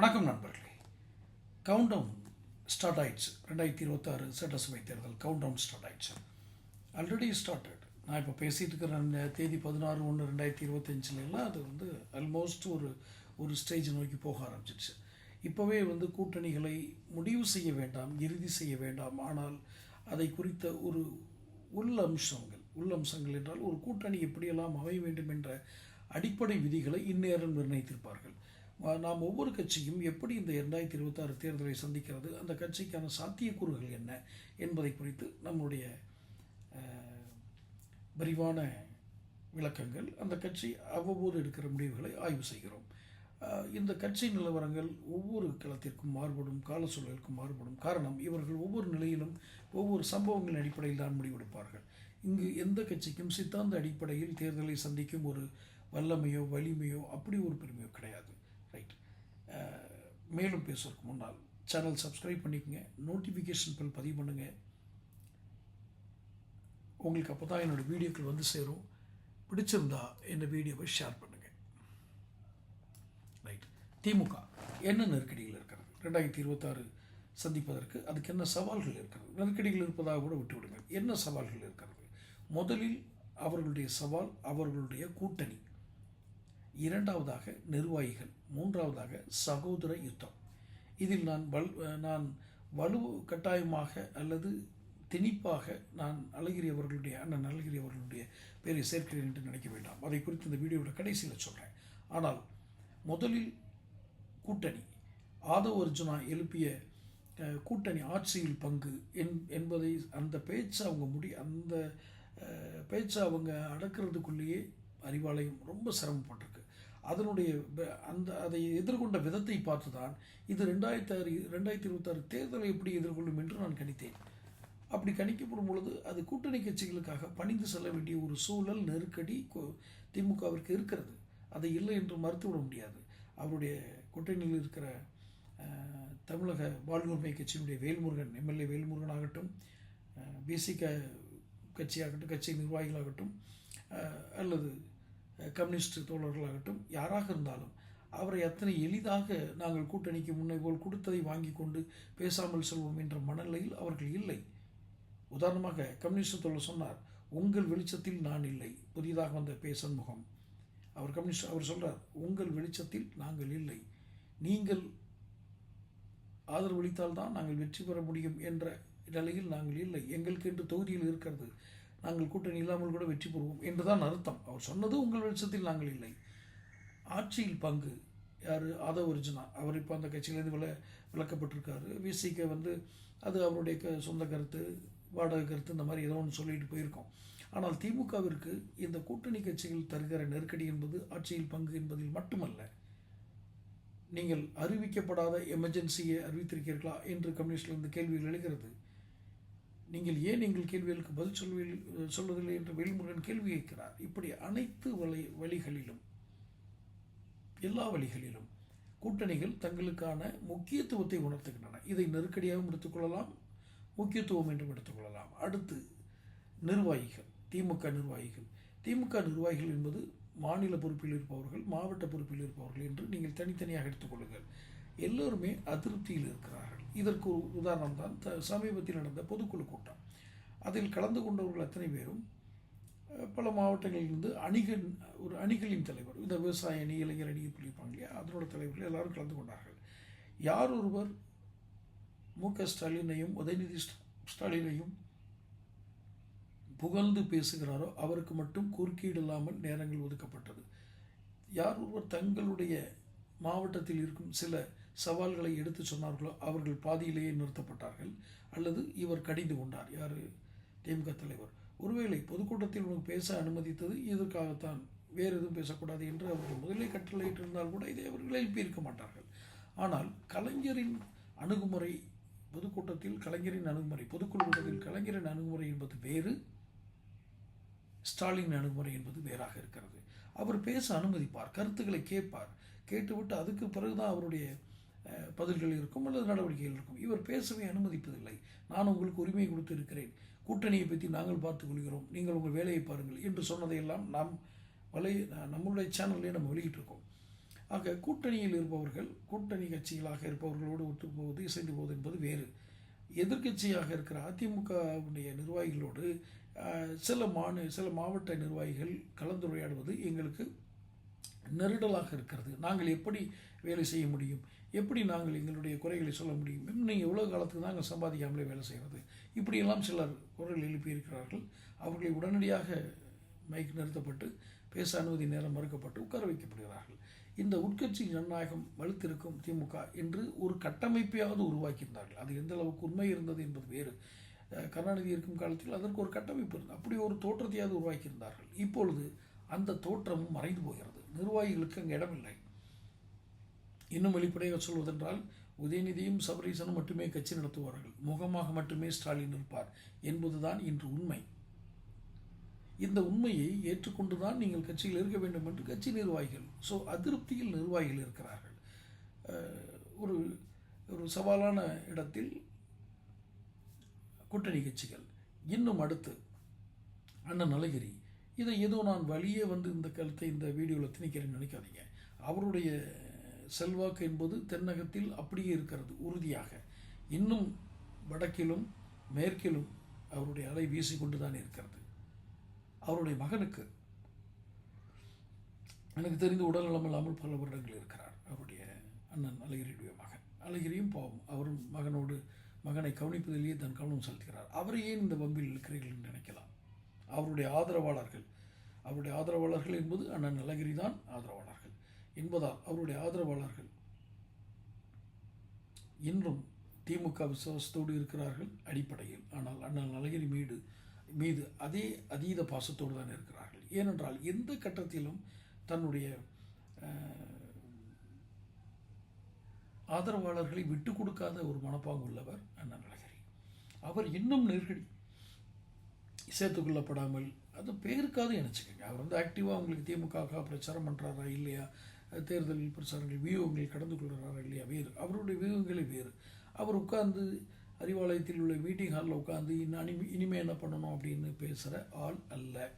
வணக்கம் நண்பர்களே. Count down start ஆயிடுச்சு. ரெண்டாயிரத்தி இருபத்தாறு சட்டசபை தேர்தல் கவுண்ட் டவுன் ஸ்டார்ட் ஆயிடுச்சு. ஆல்ரெடி ஸ்டார்டட் நான் இப்போ பேசிகிட்டு இருக்கிற தேதி பதினாறு ஒன்று ரெண்டாயிரத்தி இருபத்தஞ்சில அது வந்து ஆல்மோஸ்ட் ஒரு ஒரு ஸ்டேஜ் நோக்கி போக ஆரம்பிச்சிடுச்சு இப்போவே வந்து கூட்டணிகளை முடிவு செய்ய வேண்டாம் இறுதி செய்ய வேண்டாம். ஆனால் அதை குறித்த ஒரு உள்ளம்சங்கள் உள்ளம்சங்கள் என்றால் ஒரு கூட்டணி எப்படியெல்லாம் அமைய வேண்டும் என்ற அடிப்படை விதிகளை இந்நேரம் நிர்ணயித்திருப்பார்கள். நாம் ஒவ்வொரு கட்சியும் எப்படி இந்த இரண்டாயிரத்தி இருபத்தாறு தேர்தலை சந்திக்கிறது அந்த கட்சிக்கான சாத்தியக்கூறுகள் என்ன என்பதை குறித்து நம்முடைய விரிவான விளக்கங்கள் அந்த கட்சி அவ்வப்போது எடுக்கிற முடிவுகளை ஆய்வு செய்கிறோம். இந்த கட்சி நிலவரங்கள் ஒவ்வொரு களத்திற்கும் மாறுபடும் கால சூழலுக்கும் மாறுபடும் காரணம் இவர்கள் ஒவ்வொரு நிலையிலும் ஒவ்வொரு சம்பவங்களின் அடிப்படையில் தான் முடிவெடுப்பார்கள். இங்கு எந்த கட்சிக்கும் சித்தாந்த அடிப்படையில் தேர்தலை சந்திக்கும் ஒரு வல்லமையோ வலிமையோ அப்படி ஒரு பெருமையோ கிடையாது. மேலும் பேசுவதற்கு முன்னால் சேனல் சப்ஸ்கிரைப் பண்ணிக்கங்க. நோட்டிஃபிகேஷன் பில் பதிவு பண்ணுங்க. உங்களுக்கு அப்போ தான் என்னோடய வீடியோக்கள் வந்து சேரும். பிடிச்சிருந்தா இந்த வீடியோவை ஷேர் பண்ணுங்கள் ரைட் திமுக என்ன நெருக்கடிகள் இருக்கிறது? ரெண்டாயிரத்தி இருபத்தாறு சந்திப்பதற்கு அதுக்கு என்ன சவால்கள் இருக்கிறது? நெருக்கடிகள் இருப்பதாக கூட விட்டுவிடுங்கள் என்ன சவால்கள் இருக்கிறது? முதலில் அவர்களுடைய சவால் அவர்களுடைய கூட்டணி. இரண்டாவதாக நிர்வாகிகள் மூன்றாவதாக சகோதர யுத்தம். இதில் நான் வல் நான் வலு கட்டாயமாக அல்லது திணிப்பாக நான் அழகிரி அவர்களுடைய அண்ணன் அழகிரி அவர்களுடைய பேரை சேர்க்கிறேன் என்று நினைக்க வேண்டாம். அதை குறித்து இந்த வீடியோட கடைசியில் சொல்கிறேன் ஆனால் முதலில் கூட்டணி ஆதவ அர்ஜுனா எழுப்பிய கூட்டணி ஆட்சியில் பங்கு என் என்பதை அந்த பேச்சை அவங்க முடி அந்த பேச்சை அவங்க அடக்கிறதுக்குள்ளேயே அறிவாலயம் ரொம்ப சிரமப்பட்டிருக்கு. அதனுடைய அந்த அதை எதிர்கொண்ட விதத்தை பார்த்து தான் இது ரெண்டாயிரத்தி ஆறு ரெண்டாயிரத்தி இருபத்தாறு தேர்தலை எப்படி எதிர்கொள்ளும் என்று நான் கணித்தேன். அப்படி கணிக்கப்படும் பொழுது அது கூட்டணி கட்சிகளுக்காக பணிந்து செல்ல வேண்டிய ஒரு சூழல் நெருக்கடி திமுகவிற்கு இருக்கிறது. அதை இல்லை என்று மறுத்துவிட முடியாது. அவருடைய கூட்டணியில் இருக்கிற தமிழக வாழ்வுரிமை கட்சியினுடைய வேல்முருகன் எம்எல்ஏ வேல்முருகன் ஆகட்டும் பிசிக கட்சியாகட்டும் கட்சி நிர்வாகிகளாகட்டும் அல்லது கம்யூனிஸ்ட் தோழர்களாகட்டும் யாராக இருந்தாலும் அவரை அத்தனை எளிதாக நாங்கள் கூட்டணிக்கு முன்னே போல் கொடுத்ததை வாங்கி கொண்டு பேசாமல் செல்வோம் என்ற மனநிலையில் அவர்கள் இல்லை. உதாரணமாக கம்யூனிஸ்ட் தோழர் சொன்னார் உங்கள் வெளிச்சத்தில் நான் இல்லை. புதிதாக வந்த பே சண்முகம். அவர் கம்யூனிஸ்ட் அவர் சொல்றார் உங்கள் வெளிச்சத்தில் நாங்கள் இல்லை. நீங்கள் ஆதரவளித்தால் தான் நாங்கள் வெற்றி பெற முடியும் என்ற நிலையில் நாங்கள் இல்லை. எங்களுக்கு என்று தொகுதியில் இருக்கிறது. நாங்கள் கூட்டணி இல்லாமல் கூட வெற்றி பெறுவோம் என்றுதான் அர்த்தம். அவர் சொன்னது உங்கள் வெளிச்சத்தில் நாங்கள் இல்லை. ஆட்சியில் பங்கு. யார்? ஆதவ் அர்ஜுனா. அவர் இப்போ அந்த கட்சியிலேருந்து வில விளக்கப்பட்டிருக்காரு. விசிக வந்து அது அவருடைய க சொந்த கருத்து வாடகை கருத்து இந்த மாதிரி ஏதோ ஒன்று சொல்லிட்டு போயிருக்கோம். ஆனால் திமுகவிற்கு இந்த கூட்டணி கட்சிகள் தருகிற நெருக்கடி என்பது ஆட்சியில் பங்கு என்பதில் மட்டுமல்ல. நீங்கள் அறிவிக்கப்படாத எமர்ஜென்சியை அறிவித்திருக்கிறீர்களா என்று கம்யூனிஸ்டிலிருந்து கேள்விகள் எழுகிறது. நீங்கள் ஏன் எங்கள் கேள்விகளுக்கு பதில் சொல்வீர்கள் சொல்வதில்லை என்று வேல்முருகன் கேள்வி கேட்கிறார். இப்படி அனைத்து வழி வழிகளிலும் எல்லா வழிகளிலும் கூட்டணிகள் தங்களுக்கான முக்கியத்துவத்தை உணர்த்துகின்றன. இதை நெருக்கடியாகவும் எடுத்துக்கொள்ளலாம் முக்கியத்துவம் என்றும் எடுத்துக்கொள்ளலாம். அடுத்து நிர்வாகிகள் திமுக நிர்வாகிகள். திமுக நிர்வாகிகள் என்பது மாநில பொறுப்பில் இருப்பவர்கள் மாவட்ட பொறுப்பில் இருப்பவர்கள் என்று நீங்கள் தனித்தனியாக எடுத்துக்கொள்ளுங்கள். எல்லோருமே அதிருப்தியில் இருக்கிறார்கள். இதற்கு ஒரு உதாரணம் தான் த- சமீபத்தில் நடந்த பொதுக்குழு கூட்டம். அதில் கலந்து கொண்டவர்கள் அத்தனை பேரும் பல மாவட்டங்களிலிருந்து அணிகள் ஒரு அணிகளின் தலைவர் இந்த விவசாய அணி இளைஞர் அணி இப்படி இருப்பாங்க இல்லையா? அதனோட தலைவர்கள் எல்லாரும் கலந்து கொண்டார்கள். யார் ஒருவர் மு க ஸ்டாலினையும் உதயநிதி ஸ்ட- ஸ்டாலினையும் புகழ்ந்து பேசுகிறாரோ அவருக்கு மட்டும் குறுக்கீடு இல்லாமல் நேரங்கள் ஒதுக்கப்பட்டது. யார் ஒருவர் தங்களுடைய மாவட்டத்தில் இருக்கும் சில சவால்களை எடுத்து சொன்னார்களோ அவர்கள் பாதியிலேயே நிறுத்தப்பட்டார்கள். அல்லது இவர் கடிந்து கொண்டார். யார்? திமுக தலைவர். ஒருவேளை பொதுக்கூட்டத்தில் உனக்கு பேச அனுமதித்தது இதற்காகத்தான் வேறு எதுவும் பேசக்கூடாது என்று அவர்கள் முதலே கட்டளையிட்டிருந்தால் கூட இதை அவர்கள் எழுப்பியிருக்க மாட்டார்கள். ஆனால் கலைஞரின் அணுகுமுறை பொதுக்கூட்டத்தில் கலைஞரின் அணுகுமுறை பொதுக்குழு கூட்டத்தில் கலைஞரின் அணுகுமுறை என்பது வேறு ஸ்டாலின் அணுகுமுறை என்பது வேறாக இருக்கிறது. அவர் பேச அனுமதிப்பார் கருத்துக்களை கேட்பார். கேட்டுவிட்டு அதுக்கு பிறகுதான் அவருடைய பதில்கள் இருக்கும் அல்லது நடவடிக்கைகள் இருக்கும். இவர் பேசவே அனுமதிப்பதில்லை. நான் உங்களுக்கு உரிமை கொடுத்து இருக்கிறேன் கூட்டணியை பற்றி நாங்கள் பார்த்துக் கொள்கிறோம் நீங்கள் உங்கள் வேலையை பாருங்கள் என்று சொன்னதையெல்லாம் நாம் வலை நம்மளுடைய சேனல்லே நம்ம வெளியிட்டிருக்கோம். ஆக கூட்டணியில் இருப்பவர்கள் கூட்டணி கட்சிகளாக இருப்பவர்களோடு ஒத்துப்போவது இசைந்து போவது என்பது வேறு. எதிர்க்கட்சியாக இருக்கிற அதிமுகவுடைய நிர்வாகிகளோடு சில மாநில சில மாவட்ட நிர்வாகிகள் கலந்துரையாடுவது எங்களுக்கு நெருடலாக இருக்கிறது. நாங்கள் எப்படி வேலை செய்ய முடியும்? எப்படி நாங்கள் எங்களுடைய குறைகளை சொல்ல முடியும்? நீங்கள் எவ்வளோ காலத்துக்கு தான் நாங்கள் சம்பாதிக்காமலே வேலை செய்கிறது இப்படியெல்லாம் சிலர் குரல் எழுப்பியிருக்கிறார்கள். அவர்களை உடனடியாக மைக் நிறுத்தப்பட்டு பேச அனுமதி நேரம் மறுக்கப்பட்டு உட்கார வைக்கப்படுகிறார்கள். இந்த உட்கட்சி ஜனநாயகம் வலுத்திருக்கும் திமுக என்று ஒரு கட்டமைப்பையாவது உருவாக்கியிருந்தார்கள். அது எந்த அளவுக்கு உண்மை இருந்தது என்பது வேறு. கருணாநிதி இருக்கும் காலத்தில் அதற்கு ஒரு கட்டமைப்பு இருந்தது. அப்படி ஒரு தோற்றத்தையாவது உருவாக்கியிருந்தார்கள். இப்பொழுது அந்த தோற்றமும் மறைந்து போகிறது. நிர்வாகிகளுக்கு அங்கே இடமில்லை இன்னும் வெளிப்படையாக சொல்வதென்றால் உதயநிதியும் சபரீசனும் மட்டுமே கட்சி நடத்துவார்கள். முகமாக மட்டுமே ஸ்டாலின் இருப்பார் என்பதுதான் இன்று உண்மை. இந்த உண்மையை ஏற்றுக்கொண்டுதான் நீங்கள் கட்சியில் இருக்க வேண்டும் என்று கட்சி நிர்வாகிகள் ஸோ அதிருப்தியில் நிர்வாகிகள் இருக்கிறார்கள். ஒரு ஒரு சவாலான இடத்தில் கூட்டணி கட்சிகள். இன்னும் அடுத்து அண்ணன் அழகிரி இதை ஏதோ நான் வழியே வந்து இந்த கருத்தை இந்த வீடியோவில் திணிக்கிறேன்னு நினைக்காதீங்க. அவருடைய செல்வாக்கு என்பது தென்னகத்தில் அப்படியே இருக்கிறது உறுதியாக. இன்னும் வடக்கிலும் மேற்கிலும் அவருடைய அலை வீசிக்கொண்டு தான் இருக்கிறது. அவருடைய மகனுக்கு எனக்கு தெரிந்து உடல்நலம் இல்லாமல் பல வருடங்கள் இருக்கிறார். அவருடைய அண்ணன் அழகிரியுடைய மகன். அழகிரியும் பாவம். அவரும் மகனோடு மகனை கவனிப்பதிலேயே தன் கவனம் செலுத்துகிறார். அவரை ஏன் இந்த வம்பில் இருக்கிறீர்கள் என்று நினைக்கலாம்? அவருடைய ஆதரவாளர்கள். அவருடைய ஆதரவாளர்கள் என்பது அண்ணன் அழகிரி தான் ஆதரவாளர்கள். என்பதால் அவருடைய ஆதரவாளர்கள் இன்றும் திமுக விசுவாசத்தோடு இருக்கிறார்கள் அடிப்படையில். ஆனால் அண்ணன் அழகிரி மீது மீது அதே அதீத பாசத்தோடு தான் இருக்கிறார்கள். ஏனென்றால் எந்த கட்டத்திலும் தன்னுடைய ஆதரவாளர்களை விட்டு கொடுக்காத ஒரு மனப்பாங்கு உள்ளவர் அண்ணன் அழகிரி அவர் இன்னும் நெருக்கடி சேர்த்துக்கொள்ளப்படாமல் அது பேருக்காவது நினச்சிக்கோங்க. அவர் வந்து ஆக்டிவாக உங்களுக்கு திமுக பிரச்சாரம் பண்ணுறாரா இல்லையா? தேர்தல் பிரச்சாரங்கள் வியூகங்கள் கடந்து கொள்கிறாரா இல்லையா? வேறு. அவருடைய வியூகங்களே வேறு. அவர் உட்கார்ந்து அறிவாலயத்தில் உள்ள மீட்டிங் ஹாலில் உட்காந்து இன்னும் இனிமே இனிமே என்ன பண்ணணும்? அப்படின்னு பேசுகிற ஆள் அல்ல.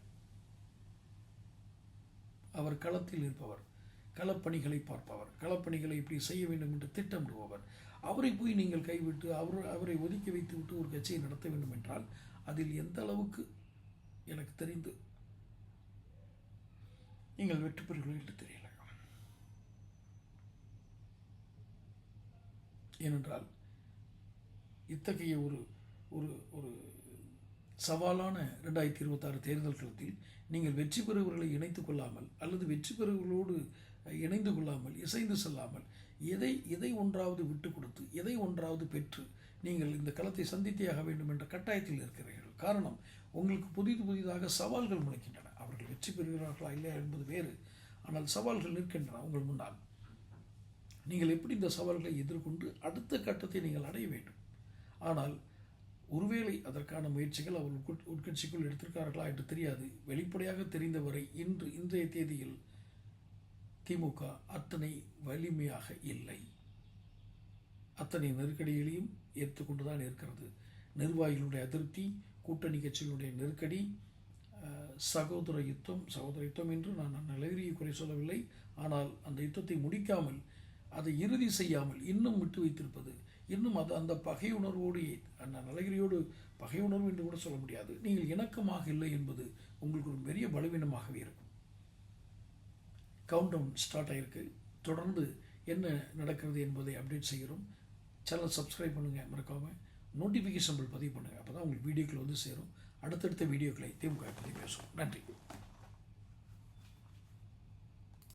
அவர் களத்தில் இருப்பவர். களப்பணிகளை பார்ப்பவர். களப்பணிகளை இப்படி செய்ய வேண்டும் என்று திட்டமிடுபவர். அவரை போய் நீங்கள் கைவிட்டு அவர் அவரை ஒதுக்கி வைத்து விட்டு ஒரு கட்சியை நடத்த வேண்டும் என்றால் அதில் எந்த அளவுக்கு எனக்கு தெரிந்து நீங்கள் வெற்றி பெறுகிறீர்கள் என்று தெரியல. ஏனென்றால் இத்தகைய ஒரு ஒரு ஒரு சவாலான ரெண்டாயிரத்தி இருபத்தாறு தேர்தல் களத்தில் நீங்கள் வெற்றி பெறுபவர்களை இணைத்து கொள்ளாமல் அல்லது வெற்றி பெறுபவர்களோடு இணைந்து கொள்ளாமல் இசைந்து செல்லாமல் எதை எதை ஒன்றாவது விட்டு கொடுத்து எதை ஒன்றாவது பெற்று நீங்கள் இந்த களத்தை சந்தித்தே ஆக வேண்டும் என்ற கட்டாயத்தில் இருக்கிறீர்கள். காரணம் உங்களுக்கு புதிது புதிதாக சவால்கள் முளைக்கின்றன. அவர்கள் வெற்றி பெறுகிறார்களா இல்லையா என்பது வேறு. ஆனால் சவால்கள் நிற்கின்றன உங்கள் முன்னால். நீங்கள் எப்படி இந்த சவால்களை எதிர்கொண்டு அடுத்த கட்டத்தை நீங்கள் அடைய வேண்டும்? ஆனால் ஒருவேளை அதற்கான முயற்சிகள் அவர்கள் உட்கட்சிக்குள் எடுத்திருக்கார்களா என்று தெரியாது. வெளிப்படையாக தெரிந்தவரை இன்று இன்றைய தேதியில் திமுக அத்தனை வலிமையாக இல்லை. அத்தனை நெருக்கடிகளையும் ஏற்றுக்கொண்டு தான் இருக்கிறது. நிர்வாகிகளுடைய அதிருப்தி கூட்டணி கட்சிகளுடைய நெருக்கடி சகோதர யுத்தம் சகோதர யுத்தம் என்று நான் நிலவரியை குறை சொல்லவில்லை. ஆனால் அந்த யுத்தத்தை முடிக்காமல் அதை இறுதி செய்யாமல் இன்னும் விட்டு வைத்திருப்பது இன்னும் அது அந்த பகை உணர்வோடு அந்த நலகிரியோடு பகை உணர்வு என்று கூட சொல்ல முடியாது. நீங்கள் இணக்கமாக இல்லை என்பது உங்களுக்கு ஒரு பெரிய பலவீனமாகவே இருக்கும். கவுண்ட் டவுன் ஸ்டார்ட் ஆகிருக்கு தொடர்ந்து என்ன நடக்கிறது என்பதை அப்டேட் செய்கிறோம். சேனல் சப்ஸ்கிரைப் பண்ணுங்கள் மறக்காமல் நோட்டிஃபிகேஷன் பதிவு பண்ணுங்கள் அப்போ தான் உங்களுக்கு வீடியோக்கள் வந்து சேரும். அடுத்தடுத்த வீடியோக்களை திமுக பற்றி பேசுவோம். நன்றி.